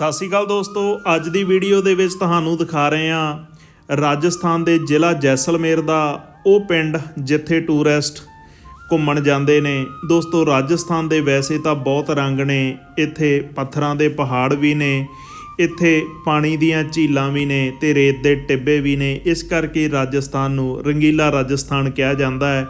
ਸਤਿ ਸ਼੍ਰੀ ਅਕਾਲ ਦੋਸਤੋ, ਅੱਜ ਦੀ ਵੀਡੀਓ ਦੇ ਵਿੱਚ ਤੁਹਾਨੂੰ ਦਿਖਾ ਰਹੇ ਹਾਂ ਰਾਜਸਥਾਨ ਦੇ ਜ਼ਿਲ੍ਹਾ ਜੈਸਲਮੇਰ ਦਾ, ਉਹ ਪਿੰਡ ਜਿੱਥੇ ਟੂਰਿਸਟ ਘੁੰਮਣ ਜਾਂਦੇ ਨੇ। ਦੋਸਤੋ, ਰਾਜਸਥਾਨ ਦੇ ਵੈਸੇ ਤਾਂ ਬਹੁਤ ਰੰਗ ਨੇ, ਇੱਥੇ ਪੱਥਰਾਂ ਦੇ ਪਹਾੜ ਵੀ ਨੇ ਇੱਥੇ ਪਾਣੀ ਦੀਆਂ ਝੀਲਾਂ ਵੀ ਨੇ ਤੇ ਰੇਤ ਦੇ ਟਿੱਬੇ ਵੀ ਨੇ। ਇਸ ਕਰਕੇ ਰਾਜਸਥਾਨ ਨੂੰ ਰੰਗੀਲਾ ਰਾਜਸਥਾਨ ਕਿਹਾ ਜਾਂਦਾ ਹੈ।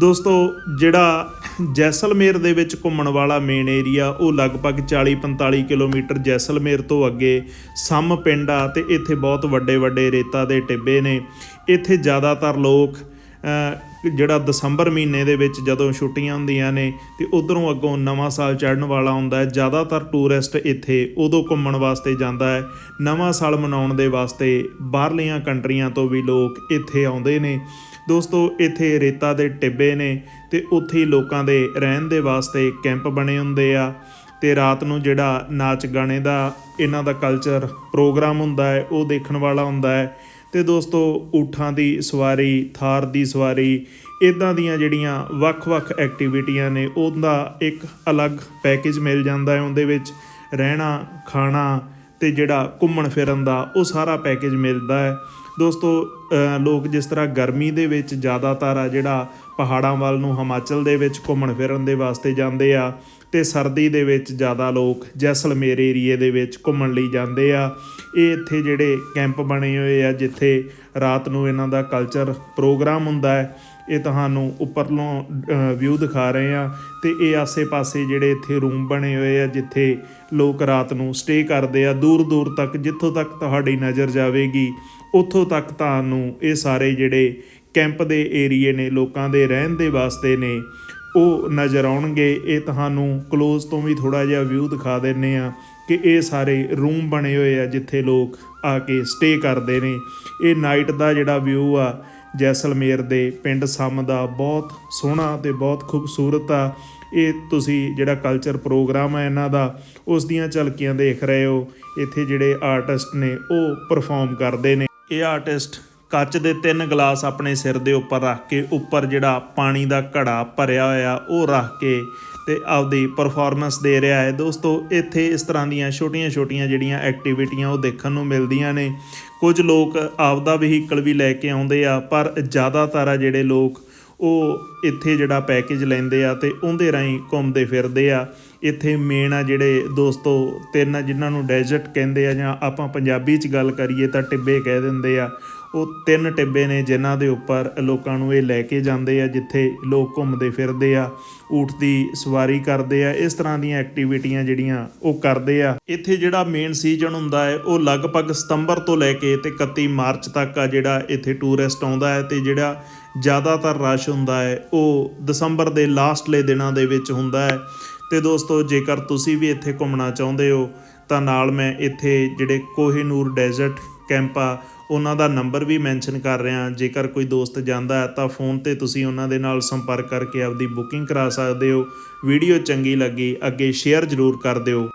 ਦੋਸਤੋ, ਜਿਹੜਾ ਜੈਸਲਮੇਰ ਦੇ ਵਿੱਚ ਘੁੰਮਣ ਵਾਲਾ ਮੇਨ ਏਰੀਆ ਉਹ ਲਗਭਗ 40-45 ਕਿਲੋਮੀਟਰ ਜੈਸਲਮੇਰ ਤੋਂ ਅੱਗੇ ਸਮ ਪਿੰਡ ਆ ਤੇ ਇੱਥੇ ਬਹੁਤ ਵੱਡੇ ਵੱਡੇ ਰੇਤਾ ਦੇ ਟਿੱਬੇ ਨੇ। ਇੱਥੇ ਜ਼ਿਆਦਾਤਰ ਲੋਕ ਜਿਹੜਾ ਦਸੰਬਰ ਮਹੀਨੇ ਦੇ ਵਿੱਚ ਜਦੋਂ ਛੁੱਟੀਆਂ ਹੁੰਦੀਆਂ ਨੇ ਤੇ ਉਧਰੋਂ ਅੱਗੋਂ ਨਵਾਂ ਸਾਲ ਚੜ੍ਹਨ ਵਾਲਾ ਹੁੰਦਾ ਹੈ, ਜ਼ਿਆਦਾਤਰ ਟੂਰਿਸਟ ਇੱਥੇ ਉਦੋਂ ਘੁੰਮਣ ਵਾਸਤੇ ਜਾਂਦਾ ਹੈ। ਨਵਾਂ ਸਾਲ ਮਨਾਉਣ ਦੇ ਵਾਸਤੇ ਬਾਹਰਲੀਆਂ ਕੰਟਰੀਆਂ ਤੋਂ ਵੀ ਲੋਕ ਇੱਥੇ ਆਉਂਦੇ ਨੇ। ਦੋਸਤੋ, ਇੱਥੇ ਰੇਤਾ ਦੇ ਟਿੱਬੇ ਨੇ ਤੇ ਉੱਥੇ ਹੀ ਲੋਕਾਂ ਦੇ ਰਹਿਣ ਦੇ ਵਾਸਤੇ ਕੈਂਪ ਬਣੇ ਹੁੰਦੇ ਆ ਤੇ ਰਾਤ ਨੂੰ ਜਿਹੜਾ ਨਾਚ ਗਾਣੇ ਦਾ ਇਹਨਾਂ ਦਾ ਕਲਚਰ ਪ੍ਰੋਗਰਾਮ ਹੁੰਦਾ ਹੈ, ਉਹ ਦੇਖਣ ਵਾਲਾ ਹੁੰਦਾ ਹੈ। ਤੇ ਦੋਸਤੋ, ਊਠਾਂ ਦੀ ਸਵਾਰੀ, ਥਾਰ ਦੀ ਸਵਾਰੀ ਇਦਾਂ ਦੀਆਂ ਜਿਹੜੀਆਂ ਵੱਖ-ਵੱਖ ਐਕਟੀਵਿਟੀਆਂ ਨੇ, ਉਹਦਾ ਇੱਕ ਅਲੱਗ ਪੈਕੇਜ ਮਿਲ ਜਾਂਦਾ ਹੈ, ਉਹਦੇ ਵਿੱਚ ਰਹਿਣਾ, ਖਾਣਾ ਤੇ ਜਿਹੜਾ ਘੁੰਮਣ ਫਿਰਨ ਦਾ ਉਹ ਸਾਰਾ ਪੈਕੇਜ ਮਿਲਦਾ ਹੈ। ਦੋਸਤੋ ਲੋਕ ਜਿਸ ਤਰ੍ਹਾਂ ਗਰਮੀ ਦੇ ਵਿੱਚ ਜ਼ਿਆਦਾਤਰ ਆ ਜਿਹੜਾ ਪਹਾੜਾਂ ਵੱਲ ਨੂੰ ਹਿਮਾਚਲ ਦੇ ਵਿੱਚ ਘੁੰਮਣ ਫਿਰਨ ਦੇ ਵਾਸਤੇ ਜਾਂਦੇ ਆ, ਤੇ ਸਰਦੀ ਦੇ ਵਿੱਚ ਜ਼ਿਆਦਾ ਲੋਕ ਜੈਸਲਮੇਰ ਏਰੀਏ ਦੇ ਵਿੱਚ ਘੁੰਮਣ ਲਈ ਜਾਂਦੇ ਆ। ਇਹ ਇੱਥੇ ਜਿਹੜੇ ਕੈਂਪ ਬਣੇ ਹੋਏ ਆ, ਜਿੱਥੇ ਰਾਤ ਨੂੰ ਇਹਨਾਂ ਦਾ ਕਲਚਰ ਪ੍ਰੋਗਰਾਮ ਹੁੰਦਾ ਹੈ। ਇਹ ਤੁਹਾਨੂੰ ਉੱਪਰਲੋਂ ਵਿਊ ਦਿਖਾ ਰਹੇ ਆ ਤੇ ਇਹ ਆਸੇ-ਪਾਸੇ ਜਿਹੜੇ ਇੱਥੇ ਰੂਮ ਬਣੇ ਹੋਏ ਆ, ਜਿੱਥੇ ਲੋਕ ਰਾਤ ਨੂੰ ਸਟੇ ਕਰਦੇ ਆ ਦੂਰ ਦੂਰ ਤੱਕ, ਜਿੱਥੋਂ ਤੱਕ ਤੁਹਾਡੀ ਨਜ਼ਰ ਜਾਵੇਗੀ, ਉੱਥੋਂ ਤੱਕ ਤੁਹਾਨੂੰ ਇਹ ਸਾਰੇ ਜਿਹੜੇ ਕੈਂਪ ਦੇ ਏਰੀਏ ਨੇ, ਲੋਕਾਂ ਦੇ ਰਹਿਣ ਦੇ ਵਾਸਤੇ ਨੇ, ਉਹ ਨਜ਼ਰ ਆਉਣਗੇ। ਇਹ ਤੁਹਾਨੂੰ ক্লোਜ਼ ਤੋਂ ਵੀ ਥੋੜਾ ਜਿਹਾ ਵਿਊ ਦਿਖਾ ਦਿੰਨੇ ਆ ਕਿ ਇਹ ਸਾਰੇ ਰੂਮ ਬਣੇ ਹੋਏ ਆ, ਜਿੱਥੇ ਲੋਕ ਆ ਕੇ ਸਟੇ ਕਰਦੇ ਨੇ। ਇਹ ਨਾਈਟ ਦਾ ਜਿਹੜਾ ਵਿਊ ਆ ਜੈਸਲਮੇਰ ਦੇ ਪਿੰਡ ਸਮ ਦਾ ਬਹੁਤ ਸੋਹਣਾ ਤੇ ਬਹੁਤ ਖੂਬਸੂਰਤ ਆ। ਇਹ ਤੁਸੀਂ ਜਿਹੜਾ ਕਲਚਰ ਪ੍ਰੋਗਰਾਮ ਹੈ ਇਹਨਾਂ ਦਾ, ਉਸ ਦੀਆਂ ਝਲਕੀਆਂ ਦੇਖ ਰਹੇ ਹੋ। ਇੱਥੇ ਜਿਹੜੇ ਆਰਟਿਸਟ ਨੇ, ਉਹ ਪਰਫਾਰਮ ਕਰਦੇ ਨੇ। ਇਹ ਆਰਟਿਸਟ ਕੱਚ ਦੇ ਤਿੰਨ ਗਲਾਸ ਆਪਣੇ ਸਿਰ ਦੇ ਉੱਪਰ ਰੱਖ ਕੇ ਉੱਪਰ ਜਿਹੜਾ ਪਾਣੀ ਦਾ ਘੜਾ ਭਰਿਆ ਹੋਇਆ, ਉਹ ਰੱਖ ਕੇ ਤੇ ਆਪਦੀ ਪਰਫਾਰਮੈਂਸ ਦੇ ਰਿਹਾ ਹੈ। ਦੋਸਤੋ, ਇੱਥੇ ਇਸ ਤਰ੍ਹਾਂ ਦੀਆਂ ਛੋਟੀਆਂ-ਛੋਟੀਆਂ ਜਿਹੜੀਆਂ ਐਕਟੀਵਿਟੀਆਂ ਉਹ ਦੇਖਣ ਨੂੰ ਮਿਲਦੀਆਂ ਨੇ। ਕੁਝ ਲੋਕ ਆਪਦਾ ਵਹੀਕਲ ਵੀ ਲੈ ਕੇ ਆਉਂਦੇ ਆ, ਪਰ ਜ਼ਿਆਦਾਤਰ ਆ ਜਿਹੜੇ ਲੋਕ ਉਹ ਇੱਥੇ ਜਿਹੜਾ ਪੈਕੇਜ ਲੈਂਦੇ ਆ ਤੇ ਉਹਦੇ ਰਾਹੀਂ ਘੁੰਮਦੇ ਫਿਰਦੇ ਆ। ਇੱਥੇ ਮੇਨ ਆ ਜਿਹੜੇ ਦੋਸਤੋ, ਤਿੰਨ ਜਿਨ੍ਹਾਂ ਨੂੰ ਡੈਜ਼ਰਟ ਕਹਿੰਦੇ ਆ ਜਾਂ ਆਪਾਂ ਪੰਜਾਬੀ 'ਚ ਗੱਲ ਕਰੀਏ ਤਾਂ ਟਿੱਬੇ ਕਹਿ ਦਿੰਦੇ ਆ। ਉਹ ਤਿੰਨ ਟਿੱਬੇ ਨੇ ਜਿਨ੍ਹਾਂ ਦੇ ਉੱਪਰ ਲੋਕਾਂ ਨੂੰ ਇਹ ਲੈ ਕੇ ਜਾਂਦੇ ਆ, ਜਿੱਥੇ ਲੋਕ ਘੁੰਮਦੇ ਫਿਰਦੇ ਆ, ਊਠ ਦੀ ਸਵਾਰੀ ਕਰਦੇ ਆ, ਇਸ ਤਰ੍ਹਾਂ ਦੀਆਂ ਐਕਟੀਵਿਟੀਆਂ ਜਿਹੜੀਆਂ ਉਹ ਕਰਦੇ ਆ। ਇੱਥੇ ਜਿਹੜਾ ਮੇਨ ਸੀਜ਼ਨ ਹੁੰਦਾ ਹੈ, ਉਹ ਲਗਭਗ ਸਤੰਬਰ ਤੋਂ ਲੈ ਕੇ ਤੇ 31 ਮਾਰਚ ਤੱਕ ਆ ਜਿਹੜਾ ਇੱਥੇ ਟੂਰਿਸਟ ਆਉਂਦਾ ਹੈ ਤੇ ਜਿਹੜਾ ਜ਼ਿਆਦਾਤਰ ਰਸ਼ ਹੁੰਦਾ ਹੈ, ਉਹ ਦਸੰਬਰ ਦੇ ਲਾਸਟਲੇ ਦਿਨਾਂ ਦੇ ਵਿੱਚ ਹੁੰਦਾ ਹੈ। ਤੇ ਦੋਸਤੋ, ਜੇਕਰ ਤੁਸੀਂ ਵੀ ਇੱਥੇ ਘੁੰਮਣਾ ਚਾਹੁੰਦੇ ਹੋ, ਤਾਂ ਨਾਲ ਮੈਂ ਇੱਥੇ ਜਿਹੜੇ ਕੋਹੀਨੂਰ ਡੈਜ਼ਰਟ ਕੈਂਪ ਆ, ਉਹਨਾਂ ਦਾ ਨੰਬਰ ਵੀ ਮੈਂਸ਼ਨ ਕਰ ਰਿਹਾ। ਜੇਕਰ ਕੋਈ ਦੋਸਤ ਜਾਂਦਾ ਹੈ, ਤਾਂ ਫੋਨ ਤੇ ਤੁਸੀਂ ਉਹਨਾਂ ਦੇ ਨਾਲ ਸੰਪਰਕ ਕਰਕੇ ਆਪਦੀ ਬੁਕਿੰਗ ਕਰਾ ਸਕਦੇ ਹੋ। ਵੀਡੀਓ ਚੰਗੀ ਲੱਗੀ, ਅੱਗੇ ਸ਼ੇਅਰ ਜ਼ਰੂਰ ਕਰ ਦਿਓ।